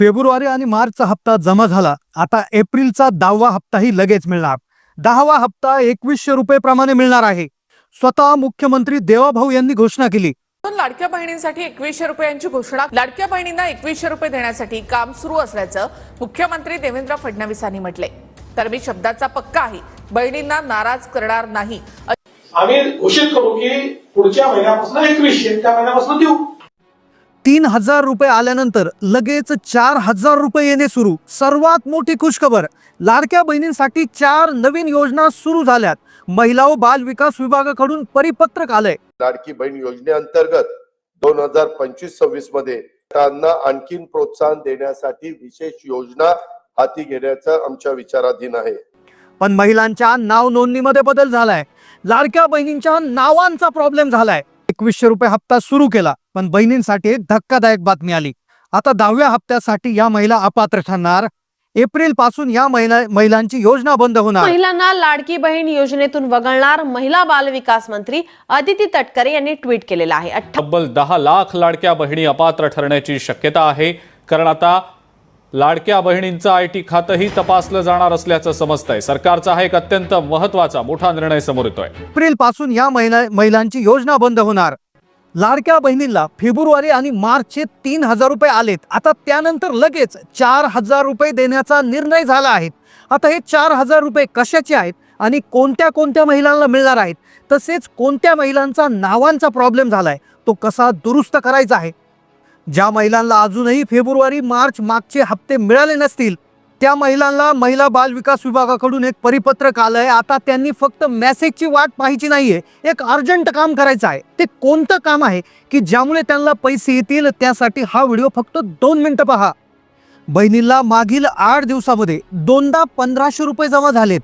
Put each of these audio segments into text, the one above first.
February आणि मार्चचा हप्ता जमा झाला. आता एप्रिलचा दहावा हप्ताही लगेच मिळणार. दहावा हप्ता एकवीसशे रुपये प्रमाणे मिळणार आहे. स्वतः मुख्यमंत्री देवाभाऊ यांनी घोषणा केली. लाडक्या बहिणींसाठी एकवीसशे रुपयांची घोषणा लाडक्या बहिणींना एकवीसशे रुपये देण्यासाठी काम सुरू असल्याचं मुख्यमंत्री देवेंद्र फडणवीसांनी म्हटलंय. तर मी शब्दाचा पक्का आहे बहिणींना नाराज करणार नाही. आम्ही घोषित करू की पुढच्या महिन्यापासून एकवीसशे त्या महिन्यापासून देऊ. तीन हजार रुपये आल्यानंतर लगेच चार हजार रुपये येणे सुरू. सर्वात मोठी खुशखबर. लाडक्या बहिणींसाठी चार नवीन योजना सुरू झाल्यात. महिला व बाल विकास विभागाकडून परिपत्रक आलंय. लाडकी बहीण योजनेअंतर्गत दोन हजार पंचवीस सव्वीसमध्ये त्यांना आणखीन प्रोत्साहन देण्यासाठी विशेष योजना हाती घेण्याचं आमच्या विचाराधीन आहे. पण महिलांच्या नाव नोंदणीमध्ये बदल झालाय. लाडक्या बहिणींच्या नावांचा प्रॉब्लेम झालाय. एकवीसशे रुपये हप्ता सुरू केला. पण बहिणींसाठी एक धक्कादायक बातमी आली. आता दहाव्या हप्त्यासाठी या महिला अपात्र ठरणार. एप्रिलपासून या महिला महिलांची योजना बंद होणार. महिलांना लाडकी बहीण योजनेतून वगळणार महिला बाल विकास मंत्री अदिती तटकरे यांनी ट्विट केलेलं आहे. तब्बल दहा लाख लाडक्या बहिणी अपात्र ठरण्याची शक्यता आहे. कारण आता लाडक्या बहिणींचं आय टी खातंही तपासलं जाणार असल्याचं समजतंय. सरकारचा हा एक अत्यंत महत्त्वाचा मोठा निर्णय समोर येतोय. एप्रिलपासून या महिला महिलांची योजना बंद होणार. लाडक्या बहिणीला फेब्रुवारी आणि मार्चचे तीन हजार रुपये आलेत. आता त्यानंतर लगेच चार हजार रुपये देण्याचा निर्णय झाला आहे. आता हे चार हजार रुपये कशाचे आहेत आणि कोणत्या कोणत्या महिलांना मिळणार आहेत? तसेच कोणत्या महिलांचा नावांचा प्रॉब्लेम झाला आहे तो कसा दुरुस्त करायचा आहे? ज्या महिलांना अजूनही फेब्रुवारी मार्च मागचे हप्ते मिळाले नसतील त्या महिलांना महिला बाल विकास विभागाकडून एक परिपत्रक आलं आहे आता त्यांनी फक्त मेसेजची वाट पाहायची नाहीये. एक अर्जंट काम करायचं आहे. ते कोणतं काम आहे? की ज्यामुळे त्यांना पैसे येतील त्यासाठी हा व्हिडिओ फक्त दोन मिनिटं पहा. बहिणीला मागील आठ दिवसामध्ये दोनदा पंधराशे रुपये जमा झालेत.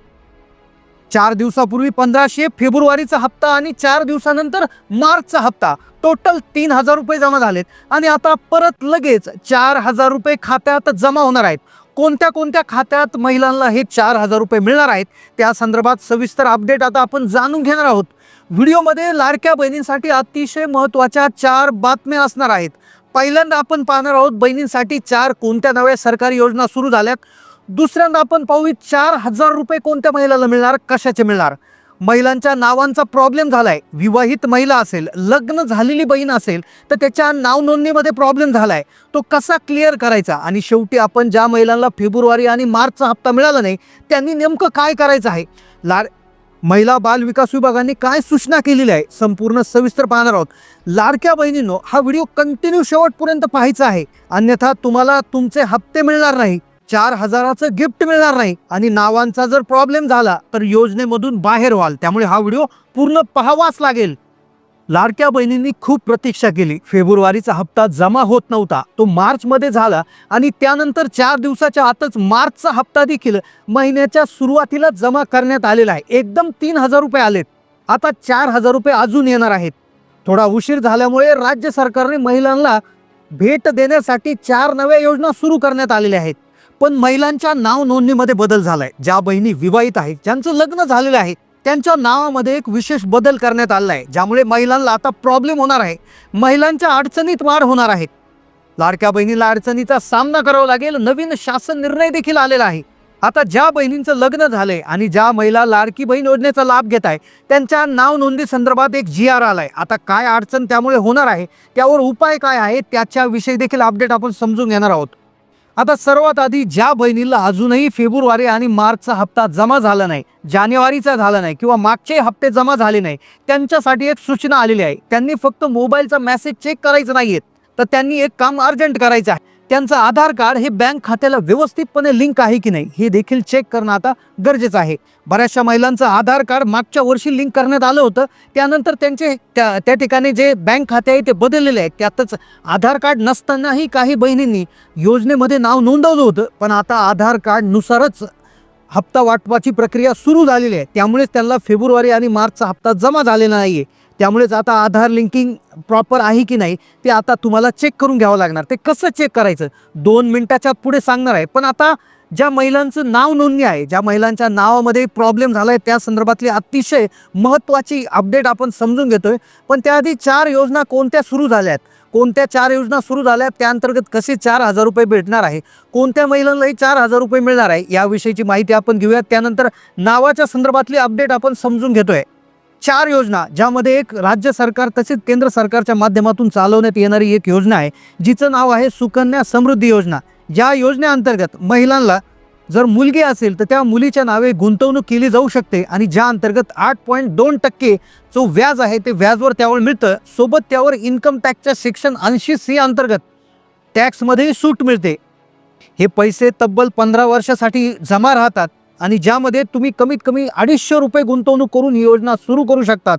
चार दिवसापूर्वी पंधराशे फेब्रुवारीचा हप्ता आणि चार दिवसानंतर मार्चचा हप्ता. टोटल तीन हजार रुपये जमा झालेत. आणि आता परत लगेच चार हजार रुपये खात्यात जमा होणार आहेत. कोणत्या कोणत्या खात्यात महिलांना हे चार हजार रुपये मिळणार आहेत? त्या संदर्भात सविस्तर अपडेट आता आपण जाणून घेणार आहोत. व्हिडिओमध्ये लाडक्या बहिणींसाठी अतिशय महत्त्वाच्या चार बातम्या असणार आहेत. पहिल्यांदा आपण पाहणार आहोत बहिणींसाठी चार कोणत्या नव्या सरकारी योजना सुरू झाल्यात? दुसऱ्यांदा आपण पाहू चार हजार रुपये कोणत्या महिलाला मिळणार कशाचे मिळणार? महिलांच्या नावांचा प्रॉब्लेम झालाय. विवाहित महिला असेल लग्न झालेली बहीण असेल तर त्याच्या नाव नोंदणीमध्ये प्रॉब्लेम झालाय. तो कसा क्लिअर करायचा? आणि शेवटी आपण ज्या महिलांना फेब्रुवारी आणि मार्चचा हप्ता मिळाला नाही त्यांनी नेमकं काय करायचं आहे? लाड महिला बाल विकास विभागाने काय सूचना केलेली आहे? संपूर्ण सविस्तर पाहणार आहोत. लाडक्या बहिणींनो हा व्हिडिओ कंटिन्यू शेवटपर्यंत पाहायचा आहे. अन्यथा तुम्हाला तुमचे हप्ते मिळणार नाही. चार हजाराचं गिफ्ट मिळणार नाही. आणि नावांचा जर प्रॉब्लेम झाला तर योजनेमधून बाहेर व्हाल. त्यामुळे हा व्हिडिओ पूर्ण पाहावाच लागेल. लाडक्या बहिणींनी खूप प्रतीक्षा केली. फेब्रुवारीचा हप्ता जमा होत नव्हता. तो मार्चमध्ये झाला आणि त्यानंतर चार दिवसाच्या आतच मार्चचा हप्ता देखील महिन्याच्या सुरुवातीला जमा करण्यात आलेला आहे. एकदम तीन हजार रुपये आलेत. आता चार हजार रुपये अजून येणार आहेत. थोडा उशीर झाल्यामुळे राज्य सरकारने महिलांना भेट देण्यासाठी चार नव्या योजना सुरू करण्यात आलेल्या आहेत. पण महिलांच्या नाव नोंदणीमध्ये बदल झालाय. ज्या बहिणी विवाहित आहेत ज्यांचं लग्न झालेलं आहे त्यांच्या नावामध्ये एक विशेष बदल करण्यात आला आहे ज्यामुळे महिलांना आता प्रॉब्लेम होणार आहे. महिलांच्या अडचणीत वाढ होणार आहे. लाडक्या बहिणीला अडचणीचा सामना करावा लागेल नवीन शासन निर्णय देखील आलेला आहे. आता ज्या बहिणींचं लग्न झालंय आणि ज्या महिला लाडकी बहीण योजनेचा लाभ घेत आहे त्यांच्या नाव नोंदी संदर्भात एक जी आर आलाय. आता काय अडचण त्यामुळे होणार आहे त्यावर उपाय काय आहे त्याच्याविषयी देखील अपडेट आपण समजून घेणार आहोत. आता सर्वात आधी ज्या बहिणीला अजूनही फेब्रुवारी आणि मार्चचा हप्ता जमा झाला नाही जानेवारीचा झाला नाही किंवा मागचे हप्ते जमा झाले नाही त्यांच्यासाठी एक सूचना आलेली आहे. त्यांनी फक्त मोबाईलचा मेसेज चेक करायचं आहेत तर त्यांनी एक काम अर्जंट करायचं आहे. त्यांचं आधार कार्ड हे बँक खात्याला व्यवस्थितपणे लिंक आहे की नाही हे देखील चेक करणं आता गरजेचं आहे. बऱ्याचशा महिलांचं आधार कार्ड मागच्या वर्षी लिंक करण्यात आलं होतं. त्यानंतर त्यांचे त्या त्या ठिकाणी जे बँक खाते आहे ते बदललेले आहे त्यातच आधार कार्ड नसतानाही काही बहिणींनी योजनेमध्ये नाव नोंदवलं होतं पण आता आधार कार्डनुसारच हप्ता वाटपाची प्रक्रिया सुरू झालेली आहे. त्यामुळेच त्यांना फेब्रुवारी आणि मार्चचा हप्ता जमा झालेला नाही आहे त्यामुळेच आता आधार लिंकिंग प्रॉपर आहे की नाही ते आता तुम्हाला चेक करून घ्यावं लागणार. ते कसं चेक करायचं? दोन मिनटाच्या पुढे सांगणार आहे. पण आता ज्या महिलांचं नाव नोंदणी आहे ज्या महिलांच्या नावामध्ये प्रॉब्लेम झाला आहे त्या संदर्भातली अतिशय महत्त्वाची अपडेट आपण समजून घेतोय. पण त्याआधी चार योजना कोणत्या सुरू झाल्या आहेत कोणत्या चार योजना सुरू झाल्या आहेत त्या अंतर्गत कसे चार हजार रुपये भेटणार आहे? कोणत्या महिलांनाही चार हजार रुपये मिळणार आहे? याविषयीची माहिती आपण घेऊयात. त्यानंतर नावाच्या संदर्भातली अपडेट आपण समजून घेतोय. चार योजना ज्यामध्ये एक राज्य सरकार तसेच केंद्र सरकारच्या माध्यमातून चालवण्यात येणारी एक योजना आहे जिचं नाव आहे सुकन्या समृद्धी योजना. ज्या योजनेअंतर्गत महिलांना जर मुलगी असेल तर त्या मुलीच्या नावे गुंतवणूक केली जाऊ शकते आणि ज्या अंतर्गत आठ पॉईंट दोन टक्के जो व्याज आहे ते व्याजवर त्यावर मिळतं. सोबत त्यावर इन्कम टॅक्सच्या सेक्शन ऐंशी सी अंतर्गत टॅक्समध्येही सूट मिळते. हे पैसे तब्बल पंधरा वर्षासाठी जमा राहतात. आणि ज्यामध्ये तुम्ही कमीत कमी अडीचशे रुपये गुंतवणूक करून ही योजना सुरू करू शकतात.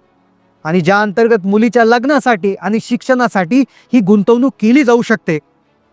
आणि ज्या अंतर्गत मुलीच्या लग्नासाठी आणि शिक्षणासाठी ही गुंतवणूक केली जाऊ शकते.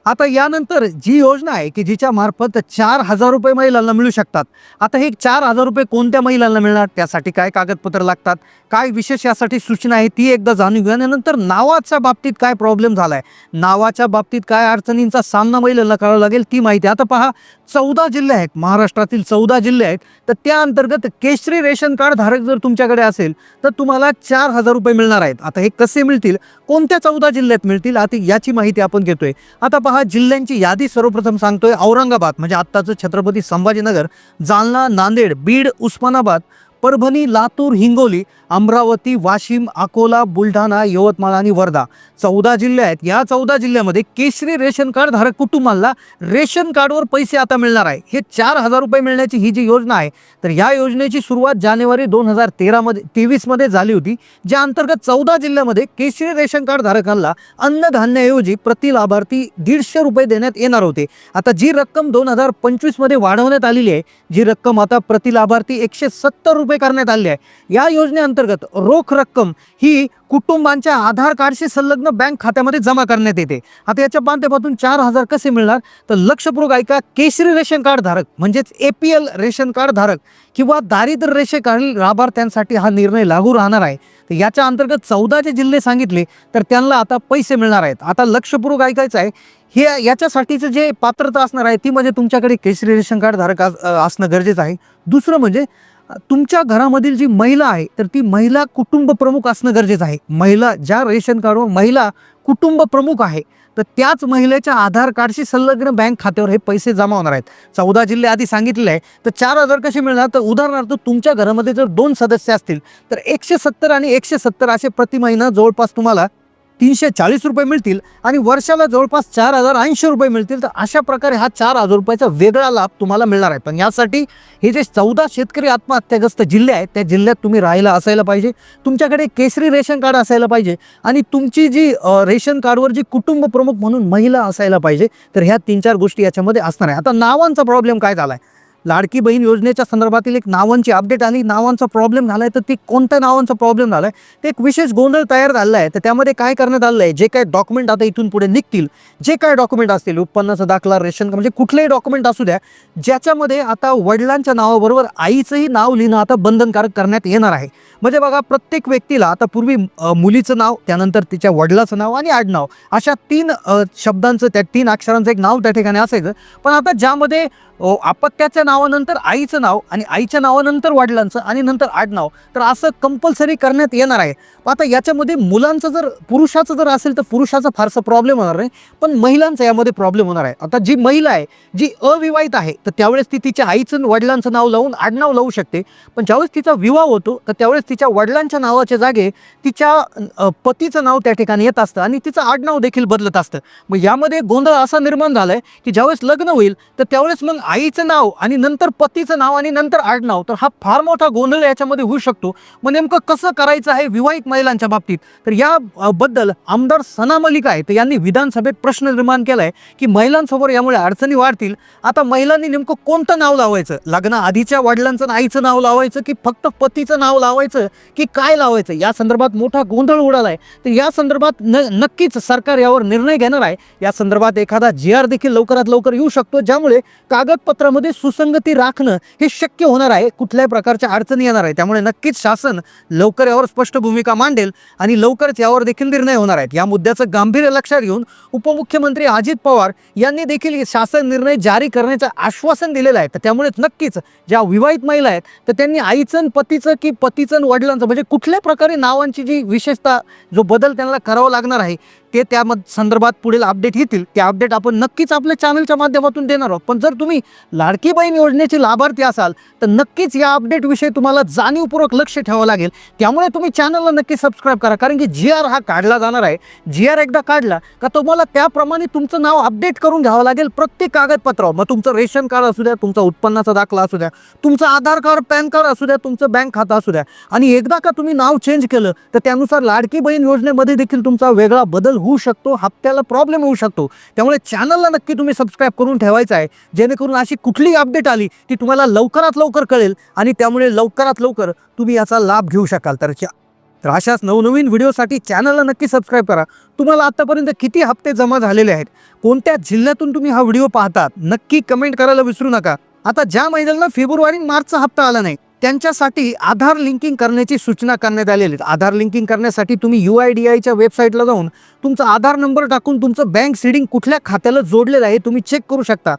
आता यानंतर जी योजना आहे की जिच्या मार्फत चार हजार रुपये महिलांना मिळू शकतात. आता हे चार हजार रुपये कोणत्या महिलांना मिळणार? त्यासाठी काय कागदपत्र लागतात? काय विशेष यासाठी सूचना आहे? ती एकदा जाणून घेऊ आणि नंतर नावाच्या बाबतीत काय प्रॉब्लेम झाला आहे नावाच्या बाबतीत काय अडचणींचा सामना महिलांना करावा लागेल? ती माहिती आता पहा. चौदा जिल्हे आहेत महाराष्ट्रातील चौदा जिल्हे आहेत. तर त्या अंतर्गत केशरी रेशन कार्ड धारक जर तुमच्याकडे असेल तर तुम्हाला चार हजार रुपये मिळणार आहेत. आता हे कसे मिळतील? कोणत्या चौदा जिल्ह्यात मिळतील? आता याची माहिती आपण घेतोय. आता पहा जिल्ह्यांची यादी सर्वप्रथम सांगतोय औरंगाबाद म्हणजे आत्ताचं छत्रपती संभाजीनगर जालना नांदेड बीड उस्मानाबाद परभणी लातूर हिंगोली अमरावती वाशिम अकोला बुलढाणा यवतमाळ आणि वर्धा. चौदा जिल्हे आहेत. या चौदा जिल्ह्यामध्ये केशरी रेशन कार्ड धारक कुटुंबाला रेशन कार्डवर पैसे आता मिळणार आहे. हे चार हजार रुपये मिळण्याची ही जी योजना आहे तर या योजनेची सुरुवात जानेवारी दोन हजार तेरामध्ये तेवीसमध्ये झाली होती ज्या अंतर्गत चौदा जिल्ह्यामध्ये केशरी रेशन कार्ड धारकांना अन्नधान्याऐवजी प्रति लाभार्थी दीडशे रुपये देण्यात येणार होते. आता जी रक्कम दोन हजार पंचवीसमध्ये वाढवण्यात आलेली आहे जी रक्कम आता प्रति लाभार्थी एकशे सत्तर रुपये करण्यात आले आहे. या योजनेअंतर्गत रोख रक्कम ही कुटुंबांच्या आधार कार्डशी संलग्न बँक खात्यामध्ये जमा करण्यात येते. आता याच्या माध्यमातून चार हजार कसे मिळणार? तर लक्षपूर्वक ऐका केशरी रेशन कार्ड धारक म्हणजेच A P L ration card धारक किंवा दारिद्र्य रेषे लाभार्थ्यांसाठी हा निर्णय लागू राहणार आहे. तर याच्या अंतर्गत चौदा जे जिल्हे सांगितले तर त्यांना आता पैसे मिळणार आहेत. आता लक्षपूर्वक ऐकायचं आहे हे याच्यासाठीचं जे पात्रता असणार आहे ती म्हणजे तुमच्याकडे केशरी रेशन कार्ड धारक असणं गरजेचं आहे. दुसरं म्हणजे तुमच्या घरामधील जी महिला आहे तर ती महिला कुटुंब प्रमुख असणं गरजेचं आहे. महिला ज्या रेशन कार्डवर महिला कुटुंब प्रमुख आहे तर त्याच महिलेच्या आधार कार्डशी संलग्न बँक खात्यावर हे पैसे जमा होणार आहेत. चौदा जिल्हे आधी सांगितले आहे तर चार हजार कसे मिळणार? तर उदाहरणार्थ तुमच्या घरामध्ये जर दोन सदस्य असतील तर एकशे सत्तर आणि एकशे सत्तर असे प्रति महिना जवळपास तुम्हाला तीनशे चाळीस रुपये मिळतील आणि वर्षाला जवळपास चार हजार ऐंशी रुपये मिळतील. तर अशा प्रकारे हा चार हजार रुपयाचा वेगळा लाभ तुम्हाला मिळणार आहे. पण यासाठी हे जे चौदा शेतकरी आत्महत्याग्रस्त जिल्हे आहेत त्या जिल्ह्यात तुम्ही राहायला असायला पाहिजे. तुमच्याकडे केसरी रेशन कार्ड असायला पाहिजे आणि तुमची जी रेशन कार्डवर जी कुटुंब प्रमुख म्हणून महिला असायला पाहिजे तर ह्या तीन चार गोष्टी याच्यामध्ये असणार आहे. आता नावांचा प्रॉब्लेम काय झाला आहे लाडकी बहीण योजनेच्या संदर्भातील एक नावांची अपडेट आली. नावांचा प्रॉब्लेम झाला आहे तर ती कोणत्या नावांचा प्रॉब्लेम झाला आहे ते एक विशेष गोंधळ तयार झाला आहे. तर त्यामध्ये काय करण्यात आलं आहे? जे काय डॉक्युमेंट आता इथून पुढे निघतील जे काय डॉक्युमेंट असतील उत्पन्नाचा दाखला रेशन म्हणजे कुठलेही डॉक्युमेंट असू द्या ज्याच्यामध्ये आता वडिलांच्या नावाबरोबर आईचंही नाव लिहिणं आता बंधनकारक करण्यात येणार आहे. म्हणजे बघा प्रत्येक व्यक्तीला आता पूर्वी मुलीचं नाव त्यानंतर तिच्या वडिलाचं नाव आणि आडनाव अशा तीन शब्दांचं त्या तीन अक्षरांचं एक नाव त्या ठिकाणी असायचं. पण आता ज्यामध्ये अपत्याचं नाव नावानंतर आईचं नाव आणि आईच्या नावानंतर वडिलांचं आणि नंतर आडनाव तर असं कंपल्सरी करण्यात येणार आहे. आता याच्यामध्ये मुलांचं जर पुरुषाचं जर असेल तर पुरुषाचा फारसा प्रॉब्लेम होणार नाही पण महिलांचा यामध्ये प्रॉब्लेम होणार आहे. आता जी महिला आहे जी अविवाहित आहे तर त्यावेळेस ती तिच्या आईचं वडिलांचं नाव लावून आडनाव लावू शकते. पण ज्यावेळेस तिचा विवाह होतो तर त्यावेळेस तिच्या वडिलांच्या नावाच्या जागे तिच्या पतीचं नाव त्या ठिकाणी येत असतं आणि तिचं आडनाव देखील बदलत असतं. मग यामध्ये गोंधळ असा निर्माण झालाय की ज्यावेळेस लग्न होईल तर त्यावेळेस मग आईचं नाव आणि नंतर पतीचं नाव आणि नंतर आडनाव. तर हा फार मोठा गोंधळ याच्यामध्ये होऊ शकतो. मग नेमकं कसं करायचं आहे विवाहित महिलांच्या बाबतीत? तर या बद्दल आमदार सना मलिक आहे तर यांनी विधानसभेत प्रश्न निर्माण केलाय की महिलांसमोर यामुळे अडचणी वाढतील. आता महिलांनी नेमकं कोणतं नाव लावायचं? लग्न आधीच्या वडिलांचं आईचं नाव लावायचं की फक्त पतीचं नाव लावायचं की काय लावायचं? या संदर्भात मोठा गोंधळ उडालाय. तर या संदर्भात न नक्कीच सरकार यावर निर्णय घेणार आहे. या संदर्भात एखादा जी आर देखील लवकरात लवकर येऊ शकतो ज्यामुळे कागदपत्रामध्ये सुसंग सुसंगती राखणं हे शक्य होणार आहे. कुठल्याही प्रकारच्या अडचणी येणार आहे त्यामुळे नक्कीच शासन लवकर यावर स्पष्ट भूमिका मांडेल आणि लवकरच यावर देखील निर्णय होणार आहेत. या मुद्द्याचं गांभीर्य लक्षात घेऊन उपमुख्यमंत्री अजित पवार यांनी देखील शासन निर्णय जारी करण्याचं आश्वासन दिलेलं आहे. तर त्यामुळेच नक्कीच ज्या विवाहित महिला आहेत तर त्यांनी आईचं आणि पतीचं की पतीचं आणि वडिलांचं म्हणजे कुठल्या प्रकारे नावांची जी विशेषता जो बदल त्यांना करावा लागणार आहे ते त्या संदर्भात पुढील अपडेट येतील. ते अपडेट आपण नक्कीच आपल्या चॅनलच्या माध्यमातून देणार आहोत. पण जर तुम्ही लाडकी बहीण योजनेचे लाभार्थी असाल तर नक्कीच या अपडेटविषयी तुम्हाला जाणीवपूर्वक लक्ष ठेवावं लागेल. त्यामुळे तुम्ही चॅनलला नक्की सबस्क्राईब करा. कारण की जी आर हा काढला जाणार आहे. जी आर एकदा काढला का तुम्हाला त्याप्रमाणे तुमचं नाव अपडेट करून घ्यावं लागेल प्रत्येक कागदपत्रावर. मग तुमचं रेशन कार्ड असू द्या तुमचा उत्पन्नाचा दाखला असू द्या तुमचं आधार कार्ड पॅन कार्ड असू द्या तुमचं बँक खातं असू द्या. आणि एकदा का तुम्ही नाव चेंज केलं तर त्यानुसार लाडकी बहीण योजनेमध्ये देखील तुमचा वेगळा बदल होऊ शकतो हप्त्याला प्रॉब्लेम होऊ शकतो. त्यामुळे चॅनलला नक्की तुम्ही सबस्क्राईब करून ठेवायचं आहे. जेणेकरून अशी कुठलीही अपडेट आली ती तुम्हाला लवकरात लवकर कळेल आणि त्यामुळे लवकरात लवकर तुम्ही याचा लाभ घेऊ शकाल. तर च्या- तर अशाच नवनवीन व्हिडिओसाठी चॅनलला नक्की सबस्क्राईब करा. तुम्हाला आत्तापर्यंत किती हप्ते जमा झालेले आहेत? कोणत्या जिल्ह्यातून तुम्ही हा व्हिडिओ पाहतात? नक्की कमेंट करायला विसरू नका. आता ज्या महिन्यांना फेब्रुवारी मार्चचा हप्ता आला नाही त्यांच्यासाठी आधार लिंकिंग करण्याची सूचना करण्यात आलेली आहे आधार लिंकिंग करण्यासाठी तुम्ही यू आय डी आयच्या वेबसाईटला जाऊन तुमचा आधार नंबर टाकून तुमचं बँक सिडिंग कुठल्या खात्याला जोडलेलं आहे तुम्ही चेक करू शकता.